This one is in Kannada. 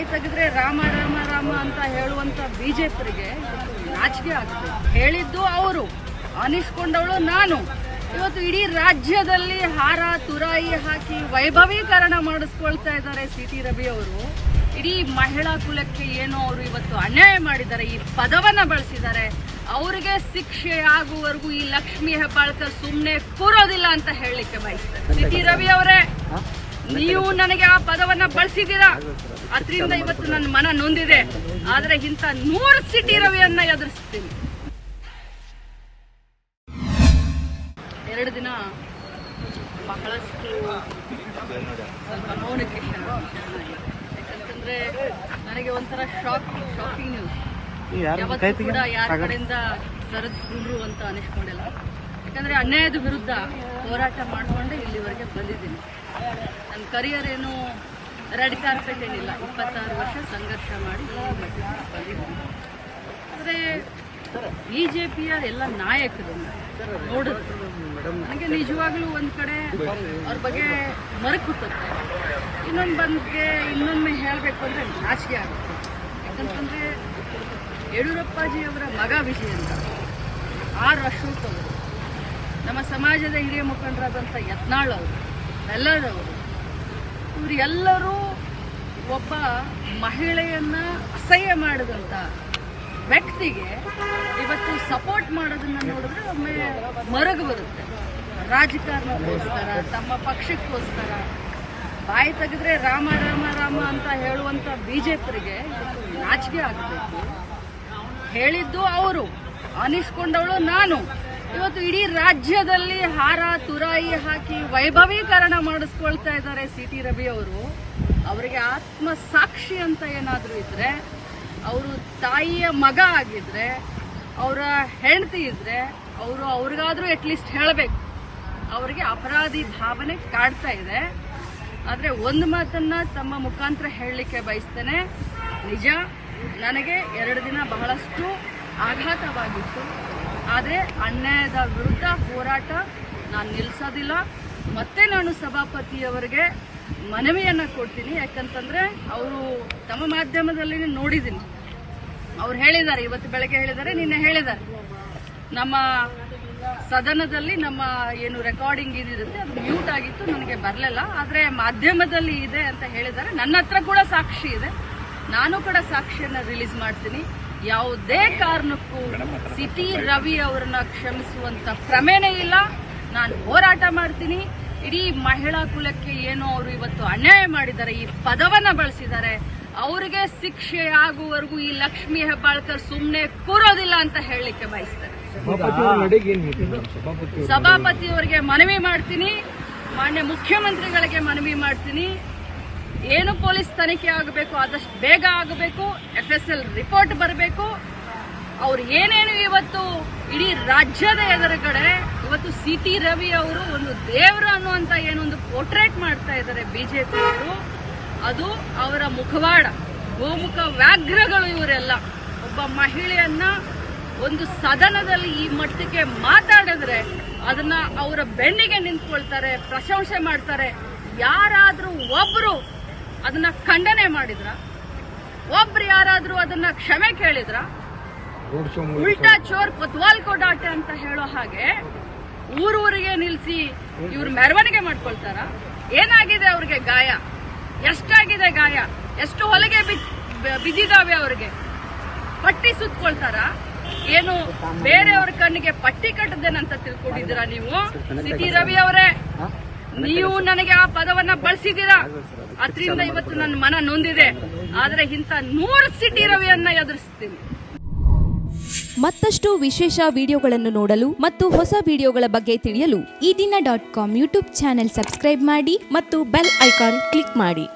ಬಾಯಿ ತೆಗೆದ್ರೆ ರಾಮ ರಾಮ ರಾಮ ಅಂತ ಹೇಳುವಂತ ಬಿಜೆಪಿಗೆ ನಾಚಿಕೆ ಆಗುತ್ತೆ. ಹೇಳಿದ್ದು ಅವರು, ಅನಿಸ್ಕೊಂಡವಳು ನಾನು. ಇವತ್ತು ಇಡೀ ರಾಜ್ಯದಲ್ಲಿ ಹಾರ, ತುರಾಯಿ ಹಾಕಿ ವೈಭವೀಕರಣ ಮಾಡಿಸ್ಕೊಳ್ತಾ ಇದ್ದಾರೆ ಸಿ ಟಿ ರವಿ ಅವರು. ಇಡೀ ಮಹಿಳಾ ಕುಲಕ್ಕೆ ಏನೋ ಅವರು ಇವತ್ತು ಅನ್ಯಾಯ ಮಾಡಿದ್ದಾರೆ, ಈ ಪದವನ್ನು ಬಳಸಿದ್ದಾರೆ. ಅವರಿಗೆ ಶಿಕ್ಷೆ ಆಗುವವರೆಗೂ ಈ ಲಕ್ಷ್ಮಿ ಹೆಬ್ಬಾಳ್ಕರ್ ಸುಮ್ಮನೆ ಕೂರೋದಿಲ್ಲ ಅಂತ ಹೇಳಲಿಕ್ಕೆ ಬಯಸ್ತಾರೆ ಸಿ ಟಿ ರವಿ ಅವರೇ ನೀವು ನನಗೆ ಆ ಪದವನ್ನ ಬಳಸಿದ್ದೀರಾ? ಅದರಿಂದ ಇವತ್ತು ನನ್ನ ಮನ ನೊಂದಿದೆ. ಆದ್ರೆ ಇಂಥ ನೂರು ಸಿಟಿ ರವಿಯನ್ನ ಎದುರಿಸ್ತೀನಿ. ಎರಡು ದಿನ ಬಹಳಷ್ಟು ಸ್ವಲ್ಪ ಯಾಕಂತಂದ್ರೆ ನನಗೆ ಒಂಥರ ಶಾಕ್ ಶಾಕಿಂಗ್ ನ್ಯೂಸ್ ಯಾವತ್ತೂ ಕೂಡ ಯಾರ ಕಡೆಯಿಂದ ಸರದ್ ಅಂತ ಅನಿಸ್ಕೊಂಡಿಲ್ಲ. ಯಾಕಂದ್ರೆ ಅನ್ಯಾಯದ ವಿರುದ್ಧ ಹೋರಾಟ ಮಾಡಿಕೊಂಡು ಇಲ್ಲಿವರೆಗೆ ಬಂದಿದ್ದೀನಿ. ನನ್ನ ಕರಿಯರ್ ಏನು ರೆಡ್ ಕಾರ್ಪೆಟ್ ಏನಿಲ್ಲ ಇಪ್ಪತ್ತಾರು ವರ್ಷ ಸಂಘರ್ಷ ಮಾಡಿ ಬಂದಿದ್ದೀನಿ. ಆದರೆ ಬಿ ಜೆ ಪಿಯ ಎಲ್ಲ ನಾಯಕರು ನೋಡಿದ್ರು ನನಗೆ ನಿಜವಾಗ್ಲೂ ಒಂದು ಕಡೆ ಅವ್ರ ಬಗ್ಗೆ ಮರಕುತ್ತೆ ಇನ್ನೊಂದು ಬಂದ್ಗೆ ಇನ್ನೊಮ್ಮೆ ಹೇಳಬೇಕು ಅಂದರೆ ನಾಚಿಕೆ ಆಗುತ್ತೆ. ಯಾಕಂತಂದರೆ ಯಡಿಯೂರಪ್ಪಾಜಿಯವರ ಮಗ ವಿಜಯ ಅಂತ. ಆರು ಅವರು ನಮ್ಮ ಸಮಾಜದ ಹಿರಿಯ ಮುಖಂಡರಾದಂಥ ಯತ್ನಾಳ್ ಅವರು ಎಲ್ಲರವರು ಇವರೆಲ್ಲರೂ ಒಬ್ಬ ಮಹಿಳೆಯನ್ನು ಅಸಹ್ಯ ಮಾಡಿದಂಥ ವ್ಯಕ್ತಿಗೆ ಇವತ್ತು ಸಪೋರ್ಟ್ ಮಾಡೋದನ್ನ ನೋಡಿದ್ರೆ ಒಮ್ಮೆ ಮರಗು ಬರುತ್ತೆ. ರಾಜಕಾರಣಕ್ಕೋಸ್ಕರ, ತಮ್ಮ ಪಕ್ಷಕ್ಕೋಸ್ಕರ, ಬಾಯಿ ತೆಗೆದ್ರೆ ರಾಮ ರಾಮ ರಾಮ ಅಂತ ಹೇಳುವಂತ ಬಿಜೆಪಿರಿಗೆ ನಾಚಿಕೆ ಆಗಬೇಕು. ಹೇಳಿದ್ದು ಅವರು, ಅನಿಸ್ಕೊಂಡವಳು ನಾನು. ಇವತ್ತು ಇಡೀ ರಾಜ್ಯದಲ್ಲಿ ಹಾರ, ತುರಾಯಿ ಹಾಕಿ ವೈಭವೀಕರಣ ಮಾಡಿಸ್ಕೊಳ್ತಾ ಇದ್ದಾರೆ ಸಿ ಟಿ ರವಿ ಅವರು. ಅವರಿಗೆ ಆತ್ಮ ಸಾಕ್ಷಿ ಅಂತ ಏನಾದರೂ ಇದ್ರೆ, ಅವರು ತಾಯಿಯ ಮಗ ಆಗಿದ್ರೆ, ಅವರ ಹೆಂಡತಿ ಇದ್ರೆ, ಅವರು ಅವ್ರಿಗಾದ್ರೂ ಅಟ್ಲೀಸ್ಟ್ ಹೇಳಬೇಕು. ಅವರಿಗೆ ಅಪರಾಧಿ ಭಾವನೆ ಕಾಡ್ತಾ ಇದೆ. ಆದರೆ ಒಂದು ಮಾತನ್ನ ತಮ್ಮ ಮುಖಾಂತರ ಹೇಳಲಿಕ್ಕೆ ಬಯಸ್ತೇನೆ. ನಿಜ, ನನಗೆ ಎರಡು ದಿನ ಬಹಳಷ್ಟು ಆಘಾತವಾಗಿತ್ತು. ಆದರೆ ಅನ್ಯಾಯದ ವಿರುದ್ಧ ಹೋರಾಟ ನಾನು ನಿಲ್ಲಿಸೋದಿಲ್ಲ ಮತ್ತೆ ನಾನು ಸಭಾಪತಿಯವರಿಗೆ ಮನವಿಯನ್ನು ಕೊಡ್ತೀನಿ. ಯಾಕಂತಂದರೆ ಅವರು ತಮ್ಮ ಮಾಧ್ಯಮದಲ್ಲಿ ನೋಡಿದ್ದೀನಿ. ಅವ್ರು ಹೇಳಿದ್ದಾರೆ. ಇವತ್ತು ಬೆಳಗ್ಗೆ ಹೇಳಿದ್ದಾರೆ, ನಿನ್ನೆ ಹೇಳಿದ್ದಾರೆ. ನಮ್ಮ ಸದನದಲ್ಲಿ ನಮ್ಮ ಏನು ರೆಕಾರ್ಡಿಂಗ್ ಇದಿರುತ್ತೆ, ಅದು ಮ್ಯೂಟ್ ಆಗಿತ್ತು, ನನಗೆ ಬರಲಿಲ್ಲ. ಆದರೆ ಮಾಧ್ಯಮದಲ್ಲಿ ಇದೆ ಅಂತ ಹೇಳಿದ್ದಾರೆ. ನನ್ನ ಕೂಡ ಸಾಕ್ಷಿ ಇದೆ. ನಾನು ಕೂಡ ಸಾಕ್ಷಿಯನ್ನು ರಿಲೀಸ್ ಮಾಡ್ತೀನಿ. ಯಾವುದೇ ಕಾರಣಕ್ಕೂ ಸಿಟಿ ರವಿ ಅವರನ್ನ ಕ್ಷಮಿಸುವಂತ ಕ್ರಮೇನೇ ಇಲ್ಲ. ನಾನು ಹೋರಾಟ ಮಾಡ್ತೀನಿ. ಇಡೀ ಮಹಿಳಾ ಕುಲಕ್ಕೆ ಏನೋ ಅವರು ಇವತ್ತು ಅನ್ಯಾಯ ಮಾಡಿದ್ದಾರೆ ಈ ಪದವನ್ನ ಬಳಸಿದ್ದಾರೆ. ಅವರಿಗೆ ಶಿಕ್ಷೆ ಆಗುವವರೆಗೂ ಈ ಲಕ್ಷ್ಮಿ ಹೆಬ್ಬಾಳ್ಕರ್ ಸುಮ್ಮನೆ ಕೂರೋದಿಲ್ಲ ಅಂತ ಹೇಳಲಿಕ್ಕೆ ಬಯಸ್ತಾರೆ ಸಭಾಪತಿಯವರಿಗೆ ಮನವಿ ಮಾಡ್ತೀನಿ. ಮಾನ್ಯ ಮುಖ್ಯಮಂತ್ರಿಗಳಿಗೆ ಮನವಿ ಮಾಡ್ತೀನಿ. ಏನು ಪೊಲೀಸ್ ತನಿಖೆ ಆಗಬೇಕು, ಆದಷ್ಟು ಬೇಗ ಆಗಬೇಕು ಎಫ್ ಎಸ್ ಎಲ್ ರಿಪೋರ್ಟ್ ಬರಬೇಕು. ಅವ್ರು ಏನೇನು ಇವತ್ತು ಇಡೀ ರಾಜ್ಯದ ಎದುರುಗಡೆ, ಇವತ್ತು ಸಿ ಟಿ ರವಿ ಅವರು ಒಂದು ದೇವರು ಅನ್ನುವಂತ ಏನೊಂದು ಪೋರ್ಟ್ರೇಟ್ ಮಾಡ್ತಾ ಇದ್ದಾರೆ ಬಿಜೆಪಿ ಅವರು. ಅದು ಅವರ ಮುಖವಾಡ, ಗೋಮುಖ ವ್ಯಾಘ್ರಗಳು ಇವರೆಲ್ಲ. ಒಬ್ಬ ಮಹಿಳೆಯನ್ನ ಒಂದು ಸದನದಲ್ಲಿ ಈ ಮಟ್ಟಕ್ಕೆ ಮಾತಾಡಿದ್ರೆ ಅದನ್ನ ಅವರ ಬೆನ್ನಿಗೆ ನಿಂತ್ಕೊಳ್ತಾರೆ, ಪ್ರಶಂಸೆ ಮಾಡ್ತಾರೆ. ಯಾರಾದರೂ ಒಬ್ರು ಅದನ್ನ ಖಂಡನೆ ಮಾಡಿದ್ರ? ಒಬ್ರು ಯಾರಾದ್ರೂ ಅದನ್ನ ಕ್ಷಮೆ ಕೇಳಿದ್ರ? ಉಲ್ಟಾ ಚೋರ್ ಕೊತ್ವಾಲ್ ಕೊಡಾಟೆ ಅಂತ ಹೇಳೋ ಹಾಗೆ ಊರೂರಿಗೆ ನಿಲ್ಸಿ ಇವ್ರು ಮೆರವಣಿಗೆ ಮಾಡ್ಕೊಳ್ತಾರ? ಏನಾಗಿದೆ ಅವ್ರಿಗೆ ಗಾಯ? ಎಷ್ಟಾಗಿದೆ ಗಾಯ? ಎಷ್ಟು ಹೊಲಗೆ ಬಿದ್- ಬಿದ್ದಿದಾವೆ ಅವ್ರಿಗೆ? ಪಟ್ಟಿ ಸುತ್ಕೊಳ್ತಾರ? ಏನು ಬೇರೆಯವ್ರ ಕಣ್ಣಿಗೆ ಪಟ್ಟಿ ಕಟ್ಟದೇನಂತ ತಿಳ್ಕೊಂಡಿದ್ದೀರಾ ನೀವು? ಸಿಟಿ ರವಿ ಅವರೇ. ನೀವು ನನಗೆ ಆ ಪದವನ್ನ ಬಳಸಿದ್ದೀರಾ? ಅದರಿಂದ ಇವತ್ತು ನನ್ನ ಮನ ನೊಂದಿದೆ. ಆದ್ರೆ ಇಂಥ ನೂರು ಸಿಟಿ ರವಿಯನ್ನ ಎದುರಿಸ್ತೀನಿ. ಮತ್ತಷ್ಟು ವಿಶೇಷ ವಿಡಿಯೋಗಳನ್ನು ನೋಡಲು ಮತ್ತು ಹೊಸ ವಿಡಿಯೋಗಳ ಬಗ್ಗೆ ತಿಳಿಯಲು ಈ ದಿನ dot com YouTube channel subscribe ಮಾಡಿ ಮತ್ತು ಬೆಲ್ ಐಕಾನ್ ಕ್ಲಿಕ್ ಮಾಡಿ.